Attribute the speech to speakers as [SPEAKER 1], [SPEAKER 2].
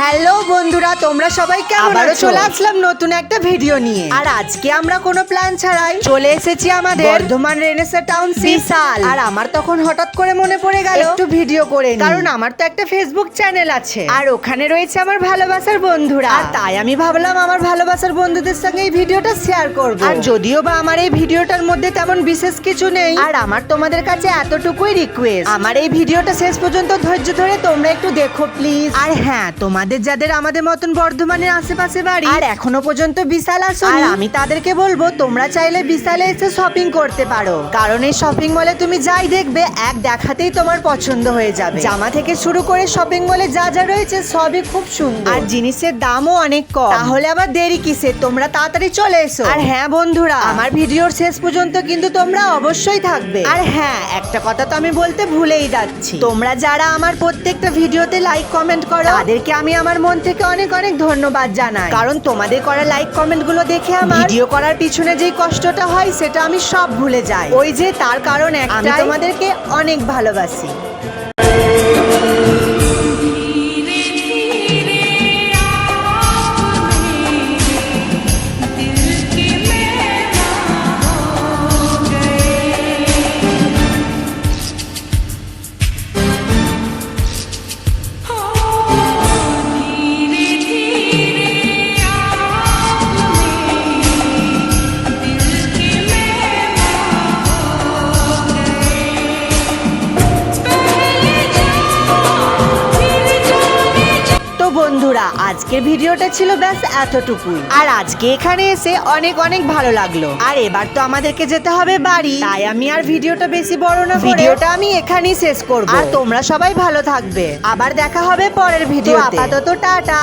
[SPEAKER 1] Hello বন্ধুরা তোমরা সবাই কেমন
[SPEAKER 2] আবারও
[SPEAKER 1] আছো?
[SPEAKER 2] চলে।
[SPEAKER 1] আসলাম নতুন একটা ভিডিও নিয়ে। আর আজকে আমরা কোনো প্ল্যান ছাড়াই চলে এসেছি আমাদের বর্ধমান রেনেসা টাউন বিশাল। আর আমার তখন হঠাৎ করে মনে পড়ে গেল একটু ভিডিও করে নিই। কারণ আমার তো একটা ফেসবুক চ্যানেল আছে। আর ওখানে রয়েছে আমার ভালোবাসার বন্ধুরা। আর তাই আমি ভাবলাম আমার ভালোবাসার বন্ধুদের সঙ্গে এই ভিডিওটা শেয়ার করব। আর যদিও বা আমার এই ভিডিওটার মধ্যে তেমন বিশেষ কিছু নেই আর আমার তোমাদের কাছে এতটুকুই রিকোয়েস্ট আমার এই ভিডিওটা শেষ পর্যন্ত ধৈর্য ধরে তোমরা একটু দেখো প্লিজ আর হ্যাঁ তোমাদের যাদের আমাদের মতন বর্ধমানের আশেপাশে বাড়ি আর এখনও পর্যন্ত বিশাল আসো আর আমি তাদেরকে বলব তোমরা চাইলে বিশালে এসে শপিং করতে পারো। কারণ এই শপিং মলে তুমি যাই দেখবে এক দেখাতেই তোমার পছন্দ হয়ে যাবে। জামা থেকে শুরু করে শপিং মলে যা যা রয়েছে সবই খুব সুন্দর। আর জিনিসের দামও অনেক কম। তাহলে আবার দেরি কিসে তোমরা তাড়াতাড়ি চলে এসো। আর হ্যাঁ বন্ধুরা। আমার ভিডিওর শেষ পর্যন্ত কিন্তু তোমরা অবশ্যই থাকবে। আর হ্যাঁ একটা কথা তো আমি বলতে ভুলেই যাচ্ছি। তোমরা যারা আমার প্রত্যেকটা ভিডিওতে লাইক কমেন্ট করো তাদেরকে আমি আমার মন থেকে অনেক অনেক ধন্যবাদ জানাই। কারণ তোমাদের করা লাইক কমেন্টগুলো দেখে আমার ভিডিও করার পিছনে যে কষ্টটা হয় সেটা আমি সব ভুলে যাই। ওই যে তার কারণ একটা আমি তোমাদেরকে অনেক ভালোবাসি। বন্ধুরা আজকের ভিডিওটা ছিল ব্যাস এতটুকুই। আর আজকে এখানে এসে অনেক অনেক ভালো লাগল। আর এবার তো আমাদেরকে যেতে হবে বাড়ি। তাই আমি আর ভিডিওটা বেশি বড় না ভিডিওটা আমি এখানেই শেষ করব। আর তোমরা সবাই ভালো থাকবে। আবার দেখা হবে পরের ভিডিও আপাতত টাটা।